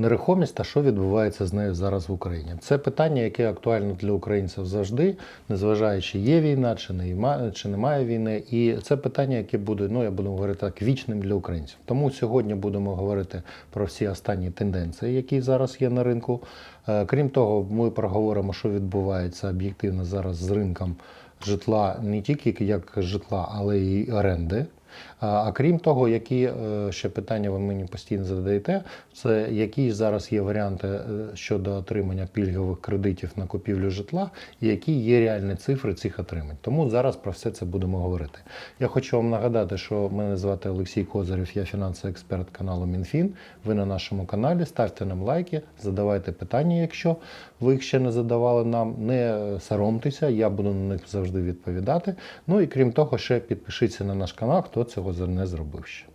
нерухомість та що відбувається з нею зараз в Україні. Це питання, яке актуально для українців завжди, незважаючи є війна чи немає, чи немає війни. І це питання, яке буде, ну я буду говорити так, вічним для українців. Тому сьогодні будемо говорити про всі останні тенденції, які зараз є на ринку. Е, Крім того, ми проговоримо, що відбувається об'єктивно зараз з ринком житла, не тільки як житла, але й оренди. А крім того, які е, ще питання ви мені постійно задаєте, це які зараз є варіанти е, щодо отримання пільгових кредитів на купівлю житла, і які є реальні цифри цих отримань. Тому зараз про все це будемо говорити. Я хочу вам нагадати, що мене звати Олексій Козирів, я фінансовий експерт каналу МінФін. Ви на нашому каналі, ставте нам лайки, задавайте питання, якщо ви їх ще не задавали нам. Не соромтеся, я буду на них завжди відповідати. Ну і крім того, ще підпишіться на наш канал, хто цього не зробив ще.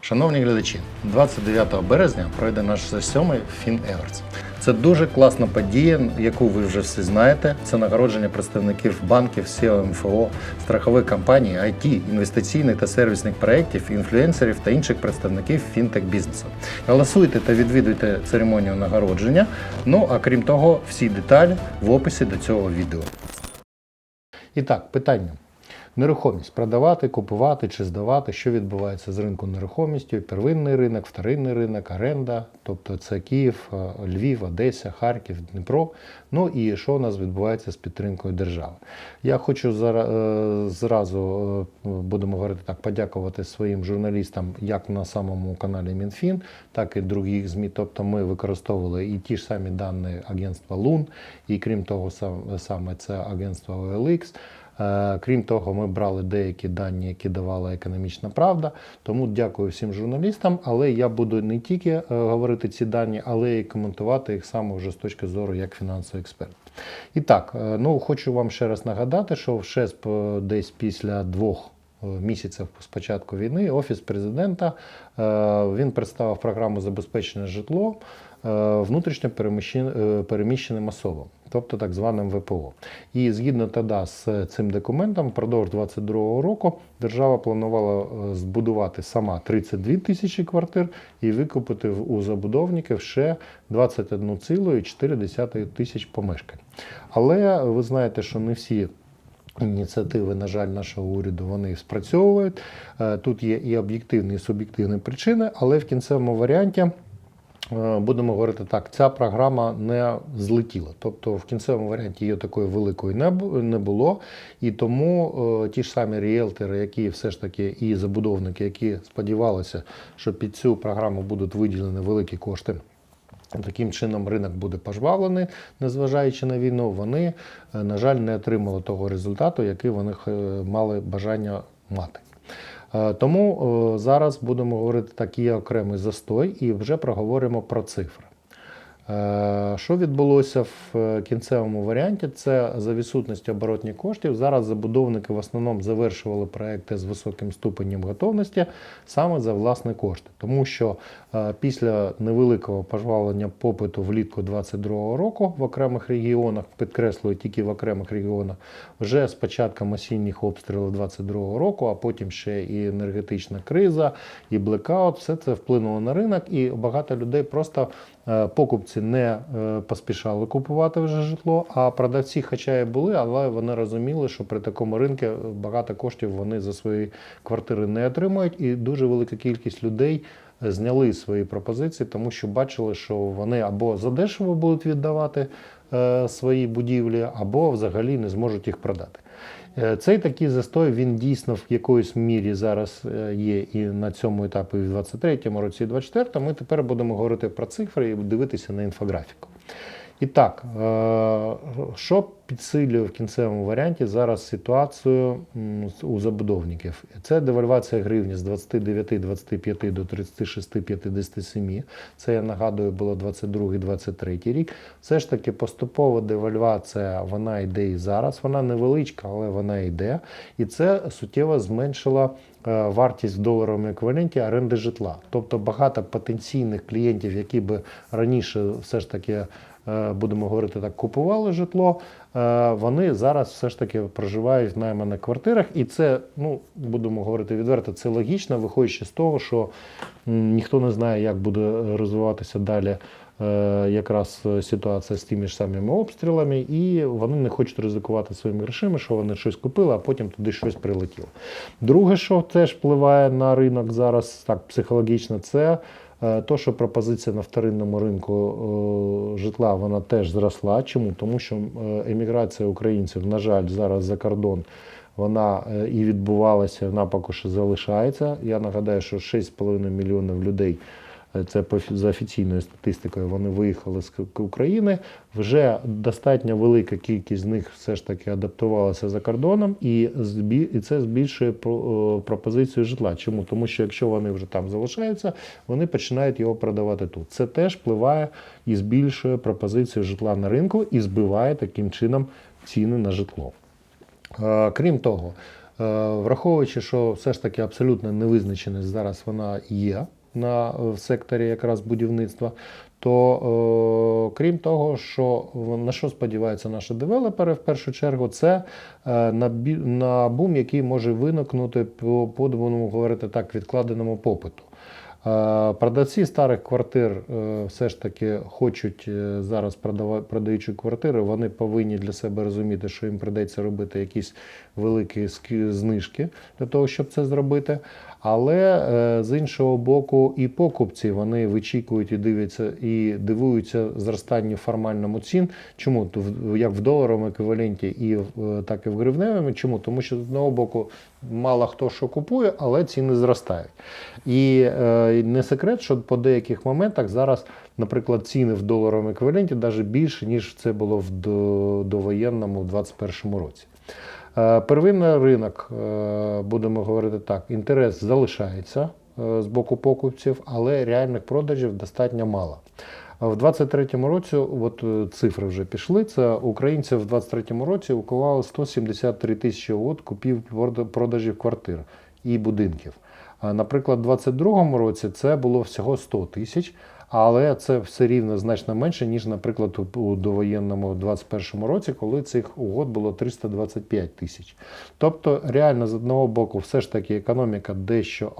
Шановні глядачі, 29 березня пройде наш сьомий Фін Еверс. Це дуже класна подія, яку ви вже всі знаєте. Це нагородження представників банків, SEO, МФО, страхових компаній, IT, інвестиційних та сервісних проєктів, інфлюенсерів та інших представників фінтек бізнесу. Голосуйте та відвідуйте церемонію нагородження. Ну а крім того, всі деталі в описі до цього відео. І так, питання. Нерухомість продавати, купувати чи здавати, що відбувається з ринку нерухомістю, первинний ринок, вторинний ринок, оренда, тобто це Київ, е, Львів, Одеса, Харків, Дніпро. Ну і що у нас відбувається з підтримкою держави. Я хочу е, зразу е, будемо говорити так, подякувати своїм журналістам, як на самому каналі МінФін, так і других ЗМІ. Тобто ми використовували і ті ж самі дані агентства Лун, і крім того, саме це агентство OLX. Е, Крім того, ми брали деякі дані, які давала економічна правда. Тому дякую всім журналістам. Але я буду не тільки е, говорити ці дані, але й коментувати їх саме вже з точки зору як фінансовий експерт. І так, е, ну хочу вам ще раз нагадати, що в ШЕСП десь після двох місяців з початку війни офіс президента він представив програму забезпечення житлом е, внутрішньо переміщен- переміщеним особам, тобто так званим ВПО. І згідно тоді з цим документом, впродовж 2022 року держава планувала е, збудувати сама 32 тисячі квартир і викупити у забудовників ще 21,4 тисяч помешкань. Але ви знаєте, що не всі ініціативи, на жаль, нашого уряду вони спрацьовують. Е, Тут є і об'єктивні, і суб'єктивні причини, але в кінцевому варіанті. Е, Будемо говорити так, ця програма не злетіла. Тобто в кінцевому варіанті її такої великої не було. І тому е, ті ж самі ріелтори, які все ж таки і забудовники, які сподівалися, що під цю програму будуть виділені великі кошти. Таким чином ринок буде пожвавлений, незважаючи на війну, вони, е, на жаль, не отримали того результату, який вони мали бажання мати. Е, Тому е, зараз будемо говорити такий окремий застой і вже проговоримо про цифри. Е, Що відбулося в е, кінцевому варіанті? Це за відсутності оборотних коштів. Зараз забудовники в основному завершували проекти з високим ступенем готовності саме за власні кошти, тому що е, після невеликого пожвавлення попиту влітку 2022 року в окремих регіонах, підкреслюю тільки в окремих регіонах, вже з початком осінніх обстрілів 2022 року, а потім ще і енергетична криза, і блекаут, все це вплинуло на ринок, і багато людей просто покупці не е, поспішали купувати вже житло, а продавці, хоча і були, але вони розуміли, що при такому ринку багато коштів вони за свої квартири не отримують, і дуже велика кількість людей е, зняли свої пропозиції, тому що бачили, що вони або задешево будуть віддавати е, свої будівлі, або взагалі не зможуть їх продати. Е, Цей такий застой він дійсно в якоїсь мірі зараз е, є і на цьому етапі, в 23-му році, і в 24-му. Ми тепер будемо говорити про цифри і дивитися на інфографіку. І так, е, що підсилює в кінцевому варіанті зараз ситуацію у забудовників? Це девальвація гривні з 29-25 до 36-57. Це я нагадую, було 22-23 рік. Все ж таки поступова девальвація вона йде і зараз. Вона невеличка, але вона йде. І це суттєво зменшило е, вартість в доларовому еквіваленті оренди житла. Тобто багато потенційних клієнтів, які би раніше все ж таки будемо говорити так, купували житло, е, вони зараз все ж таки проживають в найманих квартирах, і це, ну будемо говорити відверто, це логічно, виходячи з того, що ніхто не знає, як буде розвиватися далі. е, Якраз ситуація з тими ж самими обстрілами, і вони не хочуть ризикувати своїми грошима, що вони щось купили, а потім туди щось прилетіло. Друге, що теж впливає на ринок зараз так психологічно, це е, то, що пропозиція на вторинному ринку е, житла вона теж зросла. Чому? Тому що е, еміграція українців, на жаль, зараз за кордон. Вона е, і відбувалася, вона поки що залишається. Я нагадаю, що 6,5 мільйонів людей е, це за офіційною статистикою. Вони виїхали з України. Вже достатньо велика кількість з них все ж таки адаптувалася за кордоном, і і це збільшує пропозицію житла. Чому? Тому що якщо вони вже там залишаються, вони починають його продавати тут. Це теж впливає і збільшує пропозицію житла на ринку і збиває таким чином ціни на житло. Е, Крім того, е, враховуючи, що все ж таки абсолютна невизначеність зараз вона є на в секторі якраз будівництва, то е, крім того, що на що сподіваються наші девелопери в першу чергу, це е, на, на бум, який може виникнути по, по говорити так, відкладеному попиту. Е, Продавці старих квартир е, все ж таки хочуть е, зараз продава- продаючи квартири, вони повинні для себе розуміти, що їм придеться робити якісь великі знижки для того, щоб це зробити. Але е, з іншого боку, і покупці вони вичікують і дивляться і дивуються зростанню формальному цін. Чому як в доларовому еквіваленті, і е, так і в гривневому. Чому? Тому що з одного боку мало хто що купує, але ціни зростають. І е, не секрет, що по деяких моментах зараз, наприклад, ціни в доларовому еквіваленті навіть більше, ніж це було в довоєнному в 2021 році. Е, Первинний ринок, е, будемо говорити так, інтерес залишається е, з боку покупців, але реальних продажів достатньо мало. В 23-му році, от цифри вже пішли. Це українці в 23-му році укували 173 тисячі угод купів продажів квартир і будинків. Наприклад, у 22-му році це було всього 100 тисяч, але це все рівно значно менше, ніж, наприклад, у- довоєнному 21-му році, коли цих угод було 325 тисяч. Тобто, реально, з одного боку, все ж таки економіка дещо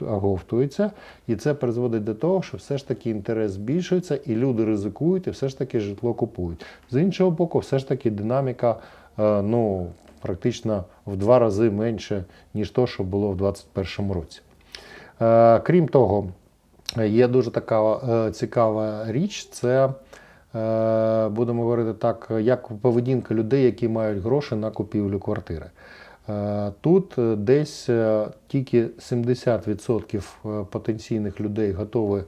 оговтується, і це призводить до того, що все ж таки інтерес збільшується, і люди ризикують, і все ж таки житло купують. З іншого боку, все ж таки динаміка, е, ну, практично в два рази менше, ніж то, що було в 2021 році. Е, Крім того, є дуже така е, цікава річ. Це е, будемо говорити так, як поведінка людей, які мають гроші на купівлю квартири. Е, Тут е, десь е, тільки 70% е, потенційних людей готові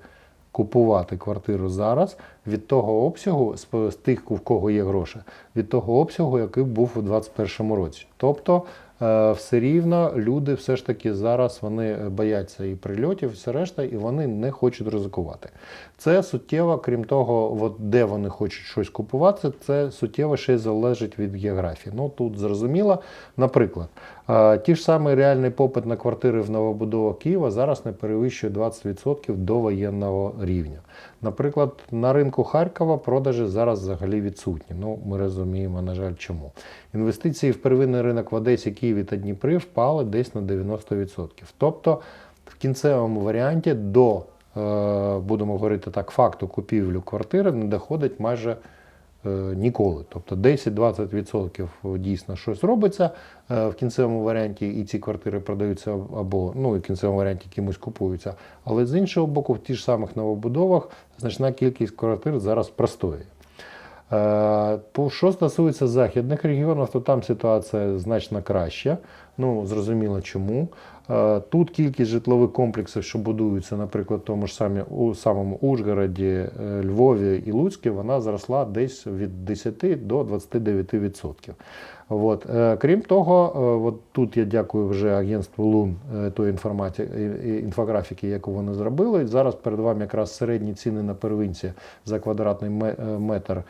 купувати квартиру зараз від того обсягу, з тих, в кого є гроші, від того обсягу, який був у 2021 році. Тобто е, все рівно люди все ж таки зараз вони бояться і прильотів, і все решта, і вони не хочуть ризикувати. Це суттєво, крім того, от де вони хочуть щось купувати, це суттєво ще й залежить від географії. Ну тут зрозуміло. Наприклад, е, ті ж самий реальний попит на квартири в новобудовах Києва зараз не перевищує 20% до воєнного рівня. Наприклад, на ринку Харкова продажі зараз взагалі відсутні. Ну, ми розуміємо, на жаль, чому. Інвестиції в первинний ринок в Одесі, Києві та Дніпрі впали десь на 90%. Тобто, в кінцевому варіанті до, е, будемо говорити так, факту купівлі квартири не доходить майже е, ніколи. Тобто 10-20% дійсно щось робиться е, в кінцевому варіанті, і ці квартири продаються або ну, в кінцевому варіанті кимось купуються. Але з іншого боку, в ті ж самих новобудовах значна кількість квартир зараз простоює. Е, Що стосується західних регіонів, то там ситуація значно краща. Ну, зрозуміло чому. Е, Тут кількість житлових комплексів, що будуються, наприклад, тому ж самі, у самому Ужгороді, е, Львові і Луцькі, вона зросла десь від 10 до 29%. От. Крім того, от тут я дякую вже агентству Лун тої інформації, інфографіки, яку вони зробили. Зараз перед вами якраз середні ціни на первинці за квадратний метр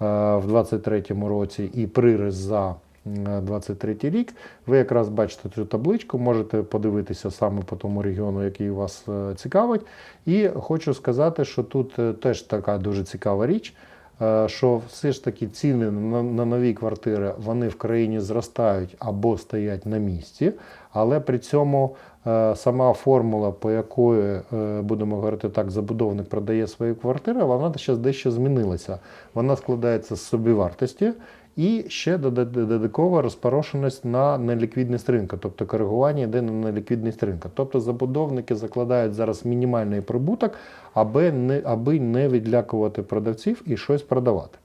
в 2023 році і приріз за 23 рік. Ви якраз бачите цю табличку, можете подивитися саме по тому регіону, який вас е, цікавить. І хочу сказати, що тут е, теж така дуже цікава річ. е, що все ж таки ціни на, нові квартири вони в країні зростають або стоять на місці, але при цьому е, сама формула, по якої, е, будемо говорити так, забудовник продає свої квартири, вона зараз дещо змінилася. Вона складається з собівартості. І ще додаткова розпорошеність на неліквідність ринку, тобто коригування йде на неліквідність ринку. Тобто забудовники закладають зараз мінімальний прибуток, аби не, аби не відлякувати продавців і щось продавати.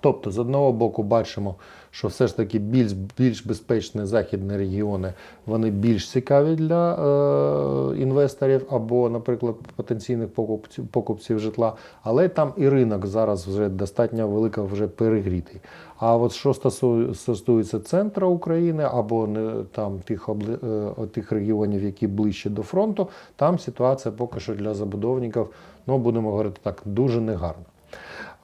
Тобто, з одного боку, бачимо, що все ж таки більш, більш безпечні західні регіони вони більш цікаві для е, інвесторів або, наприклад, потенційних покупців, покупців житла, але там і ринок зараз вже достатньо велико вже перегрітий. А от що стосується центру України або не там тих обли, е, тих регіонів, які ближче до фронту, там ситуація поки що для забудовників, ну будемо говорити так, дуже негарна.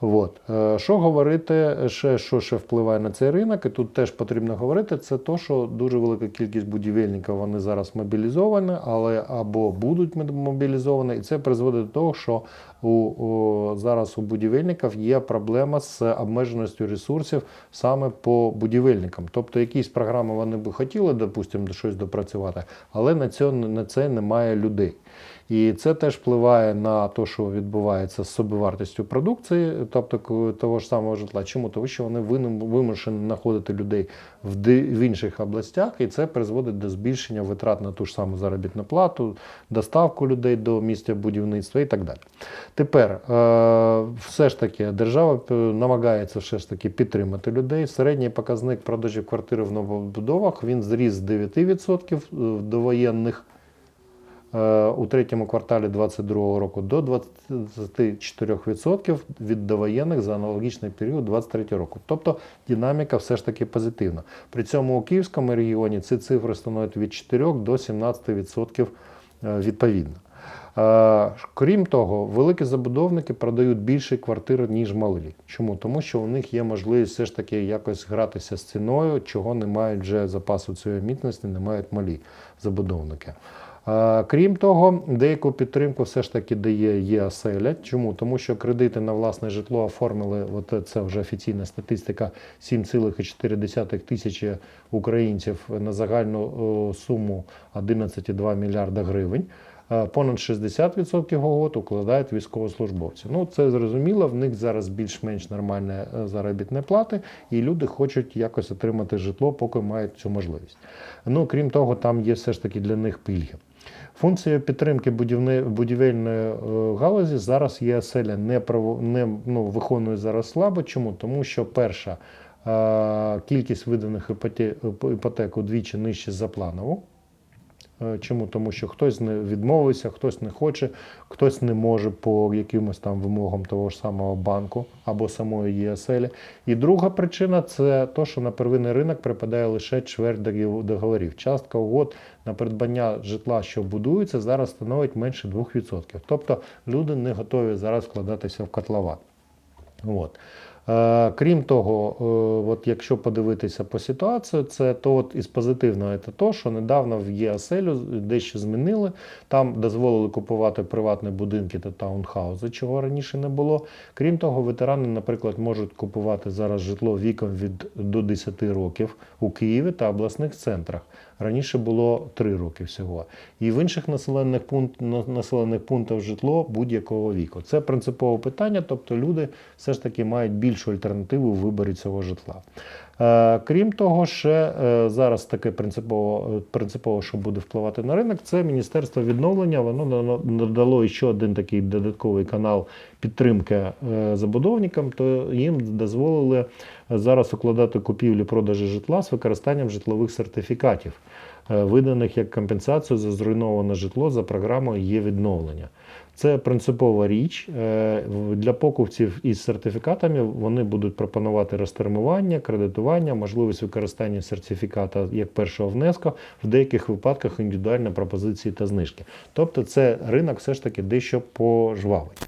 От. Е, Що говорити, ще, що ще впливає на цей ринок, і тут теж потрібно говорити, це то, що дуже велика кількість будівельників вони зараз мобілізовані, але або будуть мобілізовані, і це призводить до того, що у, у, зараз у будівельників є проблема з обмеженістю ресурсів саме по будівельникам. Тобто якісь програми вони би хотіли, допустимо, щось допрацювати, але на, цьо, на це немає людей. І це теж впливає на те, що відбувається з собівартістю продукції, тобто того ж самого житла. Чому? Тому що вони вимушені знаходити людей в, ди- в інших областях, і це призводить до збільшення витрат на ту ж саму заробітну плату, доставку людей до місця будівництва і так далі. Тепер е, все ж таки держава е, намагається все ж таки підтримати людей. Середній показник продажів квартири в новобудовах він зріс з 9% в довоєнних е, у третьому кварталі 2022 року до 24% від довоєнних за аналогічний період 2023 року. Тобто динаміка все ж таки позитивна. При цьому у Київському регіоні ці цифри становлять від 4 до 17% е, відповідно. Е, Крім того, великі забудовники продають більше квартир, ніж малі. Чому? Тому що у них є можливість все ж таки якось гратися з ціною, чого не мають вже запасу цієї міцності, не мають малі забудовники. Крім того, деяку підтримку все ж таки дає ЄАСЕЛЯ. Чому? Тому що кредити на власне житло оформили, от це вже офіційна статистика, 7,4 тисячі українців на загальну суму 11,2 мільярда гривень. Понад 60% угод укладають військовослужбовці. Ну це зрозуміло. В них зараз більш-менш нормальні е, заробітні плати, і люди хочуть якось отримати житло, поки мають цю можливість. Ну крім того, там є все ж таки для них пільги. Функцією підтримки будівельної е, галузі зараз ЄСЛ не, не ну, виконує зараз слабо. Чому? Тому що перша е, кількість виданих іпоте- іпотек удвічі нижче за планову. Е, Чому? Тому що хтось не відмовився, хтось не хоче, хтось не може по якимось там вимогам того ж самого банку або самої ЄСЛ. І друга причина це те, що на первинний ринок припадає лише чверть договорів. Частка угод на придбання житла, що будується, зараз становить менше 2%. Тобто люди не готові зараз вкладатися в котлован. От. Е, Крім того, е, от якщо подивитися по ситуації, це то от із позитивного це то, що недавно в ЄАСЕЛю дещо змінили. Там дозволили купувати приватні будинки та таунхаузи, чого раніше не було. Крім того, ветерани, наприклад, можуть купувати зараз житло віком від до 10 років у Києві та обласних центрах. Раніше було 3 роки всього. І в інших населених, пункт, населених пунктах житло будь-якого віку. Це принципове питання, тобто люди все ж таки мають більшу альтернативу в виборі цього житла. Е, Крім того, ще е, зараз таке принципово, принципово, що буде впливати на ринок, це Міністерство відновлення. Воно надало ще один такий додатковий канал підтримки е, забудовникам, то їм дозволили зараз укладати купівлі продажі житла з використанням житлових сертифікатів, виданих як компенсацію за зруйноване житло за програмою є відновлення. Це принципова річ Е, для покупців із сертифікатами. Вони будуть пропонувати розтермування, кредитування, можливість використання сертифіката як першого внеску, в деяких випадках індивідуальні пропозиції та знижки. Тобто, це ринок все ж таки дещо пожвавить.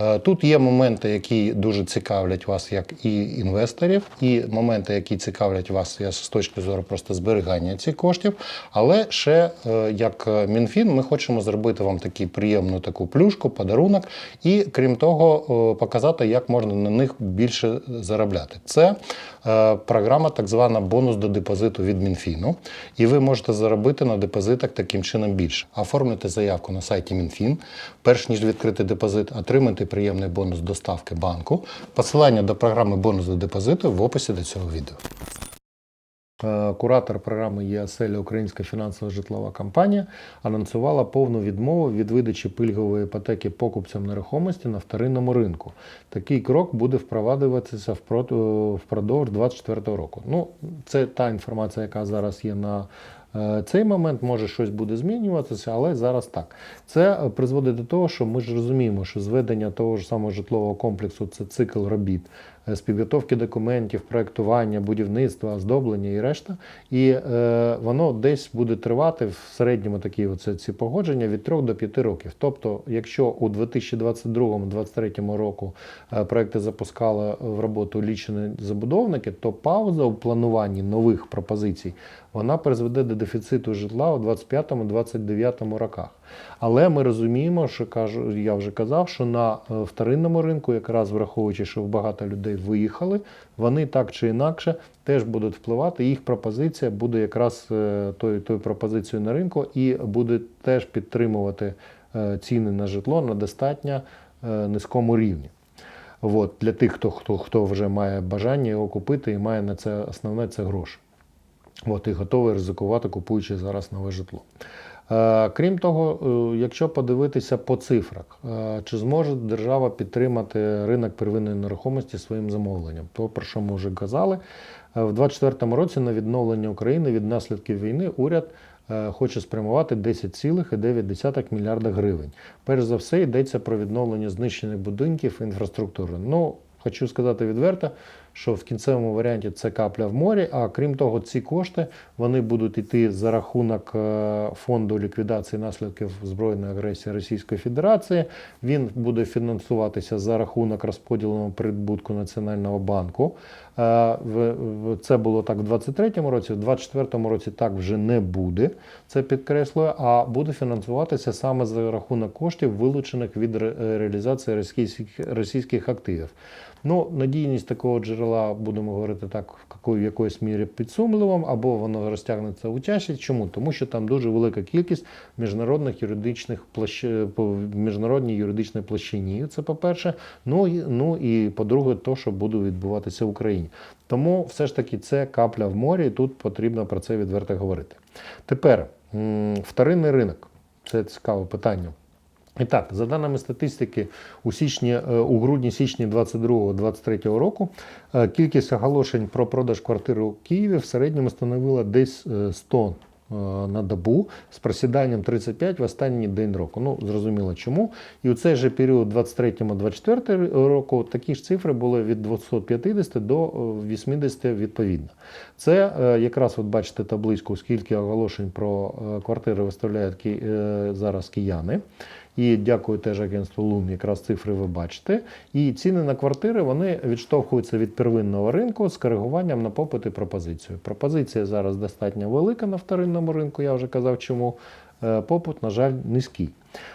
Е, Тут є моменти, які дуже цікавлять вас як і інвесторів, і моменти, які цікавлять вас з точки зору просто зберігання цих коштів. Але ще е, як е, МінФін, ми хочемо зробити вам таку приємну таку плюшку, подарунок, і крім того, показати, як можна на них більше заробляти. Це програма, так звана бонус до депозиту від Мінфіну. І ви можете заробити на депозитах таким чином більше. Оформити заявку на сайті Мінфін, перш ніж відкрити депозит, отримати приємний бонус доставки банку. Посилання до програми бонус до депозиту в описі до цього відео. Е, Куратор програми ЄАСЕЛь Українська фінансова житлова компанія анонсувала повну відмову від видачі пільгової іпотеки покупцям нерухомості на вторинному ринку. Такий крок буде впроваджуватися впродовж 2024 року. Ну, це та інформація, яка зараз є на цей момент. Може щось буде змінюватися, але зараз так. Це е, призводить до того, що ми ж розуміємо, що зведення того ж самого житлового комплексу це цикл робіт е, з підготовки документів, проектування, будівництва, оздоблення і решта. І е, воно десь буде тривати в середньому такі оце, ці погодження від 3 до 5 років. Тобто, якщо у 2022-2023 року е, проекти запускали в роботу лічені забудовники, то пауза у плануванні нових пропозицій вона призведе до дефіциту житла у 25-29 роках. Але ми розуміємо, що кажу, я вже казав, що на е, вторинному ринку, якраз враховуючи, що багато людей виїхали, вони так чи інакше теж будуть впливати. Їх пропозиція буде якраз е, тою, тою пропозицією на ринку і буде теж підтримувати е, ціни на житло на достатньо е, низькому рівні. От, для тих, хто, хто, хто вже має бажання його купити і має на це основне це гроші. От, і готовий ризикувати, купуючи зараз нове житло. Е, Крім того, е, якщо подивитися по цифрах, е, чи зможе держава підтримати ринок первинної нерухомості своїм замовленням? То, про що ми вже казали, в 2024 році на відновлення України від наслідків війни уряд хоче спрямувати 10,9 мільярда гривень. Перш за все йдеться про відновлення знищених будинків інфраструктури. Ну, хочу сказати відверто, що в кінцевому варіанті це капля в морі. А крім того, ці кошти вони будуть йти за рахунок е, фонду ліквідації наслідків збройної агресії Російської Федерації. Він буде фінансуватися за рахунок розподіленого прибутку Національного банку. Е, Це було так в 2023 році, в 2024 році так вже не буде. Це підкреслюю, а буде фінансуватися саме за рахунок коштів, вилучених від е, реалізації російських, російських активів. Ну, надійність такого джерела, будемо говорити так, в якої- в якоїсь мірі підсумливим, або воно розтягнеться у часі. Чому? Тому що там дуже велика кількість міжнародних юридичних площ... міжнародній юридичній площині. Це по-перше. Ну і, ну і по-друге, то, що буде відбуватися в Україні. Тому все ж таки це капля в морі, і тут потрібно про це відверто говорити. Тепер вторинний ринок. Це цікаве питання. І так, за даними статистики, у січні, е, у грудні-січні 22-23 року е, кількість оголошень про продаж квартири у Києві в середньому становила десь е, 100 е, на добу з просіданням 35 в останній день року. Ну, зрозуміло чому. І у цей же період 23-24 року такі ж цифри були від 250 до е, 80 відповідно. Це якраз от бачите табличку, скільки оголошень про квартири виставляють зараз кияни. І дякую теж агентству Лун, якраз цифри ви бачите. І ціни на квартири вони відштовхуються від первинного ринку з коригуванням на попит і пропозицію. Пропозиція зараз достатньо велика на вторинному ринку, я вже казав чому. Е, Попит, на жаль, низький.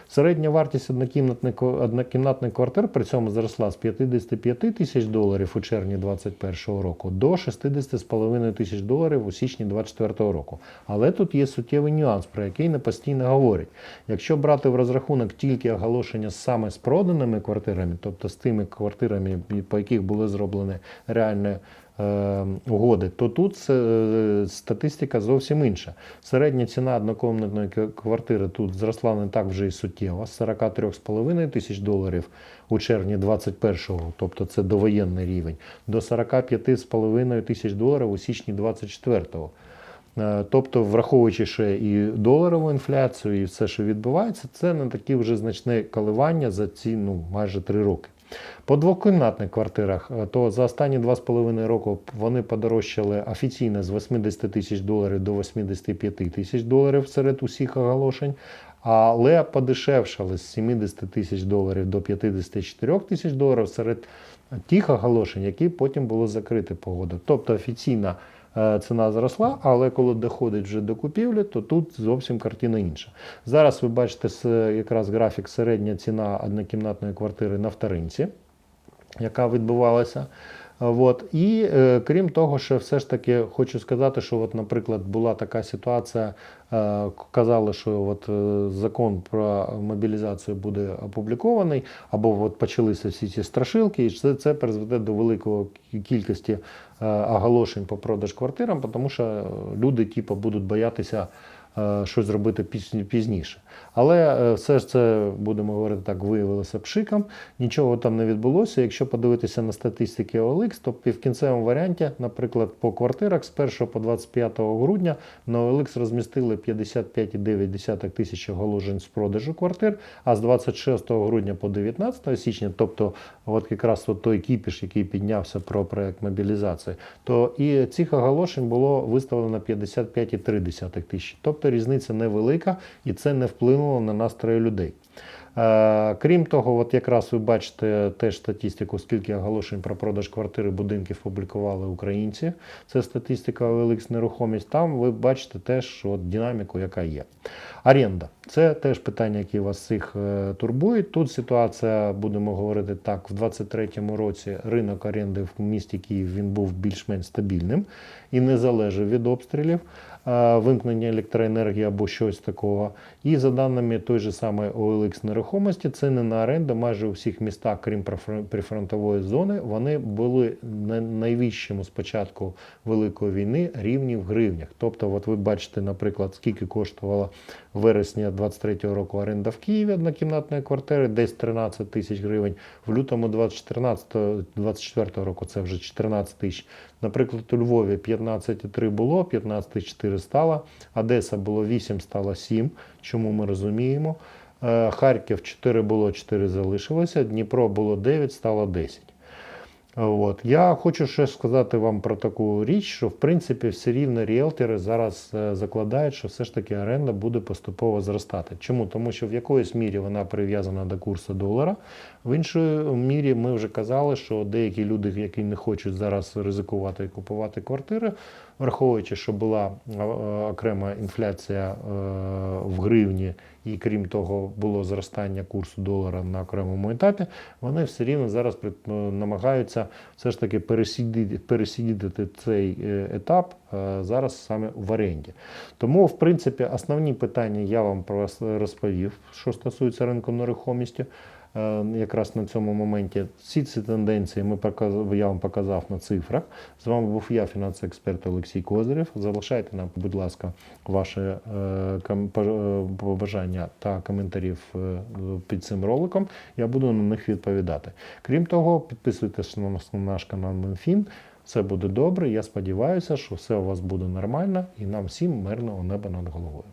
Середня вартість однокімнатних, однокімнатних квартир при цьому зросла з 55 тисяч доларів у червні 2021 року до 60,5 тисяч доларів у січні 2024 року. Але тут є суттєвий нюанс, про який не постійно говорять. Якщо брати в розрахунок тільки оголошення саме з проданими квартирами, тобто з тими квартирами, по яких були зроблені реальні е, угоди, то тут е, статистика зовсім інша. Середня ціна однокомнатної квартири тут зросла не так вже і суттєво, з 43,5 тисяч доларів у червні 21-го, тобто це довоєнний рівень, до 45,5 тисяч доларів у січні 24-го. Е, Тобто, враховуючи ще і доларову інфляцію, і все, що відбувається, це не такі вже значне коливання за ці ну, майже три роки. По двокімнатних квартирах, е, то за останні 2,5 року вони подорожчали офіційно з 80 тисяч доларів до 85 тисяч доларів серед усіх оголошень, але подешевшали з 70 тисяч доларів до 54 тисяч доларів серед тих оголошень, які потім були закриті погодою. Тобто офіційна ціна зросла, але коли доходить вже до купівлі, то тут зовсім картина інша. Зараз ви бачите якраз графік середня ціна однокімнатної квартири на вторинці, яка відбувалася. От. І е, крім того, що все ж таки хочу сказати, що, от, наприклад, була така ситуація, е, казали, що от, е, закон про мобілізацію буде опублікований, або от почалися всі ці страшилки, і це, це призведе до великої кількості е, оголошень по продаж квартирам, тому що е, люди типу, будуть боятися е, щось зробити пізніше. Але е, все ж це, будемо говорити так, виявилося пшиком. Нічого там не відбулося. Якщо подивитися на статистики OLX, то в кінцевому варіанті, наприклад, по квартирах з 1 по 25 грудня на OLX розмістили 55,9 тисячі оголошень з продажу квартир, а з 26 грудня по 19 січня, тобто от якраз от той кіпіш, який піднявся про проект мобілізації, то і цих оголошень було виставлено 55,3 тисячі. Тобто різниця невелика і це не вплинуло на настрої людей. Е, Крім того, от якраз ви бачите теж статистику, скільки оголошень про продаж квартири будинків публікували українці. Це статистика OLX нерухомість. Там ви бачите теж от динаміку, яка є. Оренда це теж питання, які вас всіх е, турбують. Тут ситуація, будемо говорити так, в 2023 році ринок оренди в місті Київ він був більш-менш стабільним і не залежав від обстрілів, е, вимкнення електроенергії або щось такого. І за даними той же самої OLX нерухомості, ціни на оренду майже у всіх містах, крім прифронтової зони, вони були на найвищому з початку Великої війни рівні в гривнях. Тобто, от ви бачите, наприклад, скільки коштувала в вересні 23-го року оренда в Києві однокімнатної квартири, десь 13 тисяч гривень. В лютому 24 року це вже 14 тисяч. Наприклад, у Львові 15,3 було, 15,4 стало. Одеса було 8, стало 7. Чому ми розуміємо? Е, Харків 4 було, 4 залишилося. Дніпро було 9, стало 10. От. Я хочу ще сказати вам про таку річ, що в принципі все рівно ріелтори зараз е, закладають, що все ж таки оренда буде поступово зростати. Чому? Тому що в якоїсь мірі вона прив'язана до курсу долара. В іншій мірі ми вже казали, що деякі люди, які не хочуть зараз ризикувати і купувати квартири, враховуючи, що була е, окрема інфляція е, в гривні, і крім того, було зростання курсу долара на окремому етапі, вони все рівно зараз е, намагаються все ж таки пересидіти, цей е, етап е, зараз саме в оренді. Тому, в принципі, основні питання я вам прос- розповів, що стосується ринку нерухомості. Е, Якраз на цьому моменті всі ці тенденції ми показ- я вам показав на цифрах. З вами був я, фінансовий експерт Олексій Козирєв. Залишайте нам, будь ласка, ваші е, е, побажання та коментарів під цим роликом. Я буду на них відповідати. Крім того, підписуйтесь на наш канал Мінфін. Все буде добре. Я сподіваюся, що все у вас буде нормально і нам всім мирного неба над головою.